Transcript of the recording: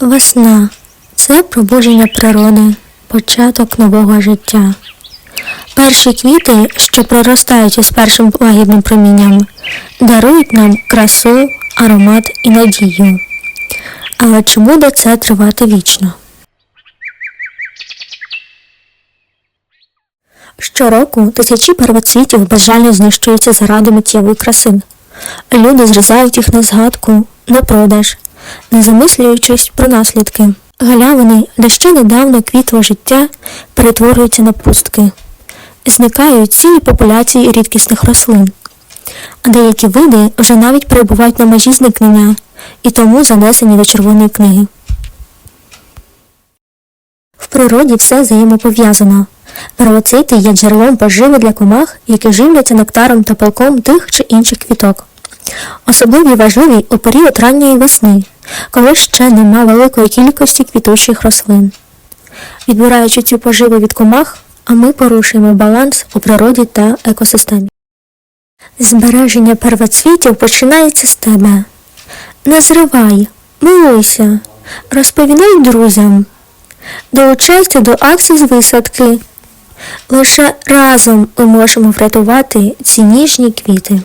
Весна це пробудження природи, початок нового життя. Перші квіти, що проростають із першим лагідним промінням, дарують нам красу, аромат і надію. Але чи буде це тривати вічно? Щороку тисячі первоцвітів безжально знищуються заради миттєвої краси. Люди зрізають їх на згадку, на продаж, не замислюючись про наслідки. Галявини, де ще недавно квітло життя, перетворюються на пустки. Зникають цілі популяції рідкісних рослин. А деякі види вже навіть перебувають на межі зникнення і тому занесені до червоної книги. В природі все взаємопов'язано. Первоцити є джерелом поживи для комах, які живляться нектаром та пилком тих чи інших квіток. Особливо важливі у період ранньої весни, коли ще нема великої кількості квітучих рослин. Відбираючи цю поживу від комах, а ми порушуємо баланс у природі та екосистемі. Збереження первоцвітів починається з тебе. Не зривай, милуйся, розповідай друзям. Долучайся до акцій з висадки. Лише разом ми можемо врятувати ці ніжні квіти.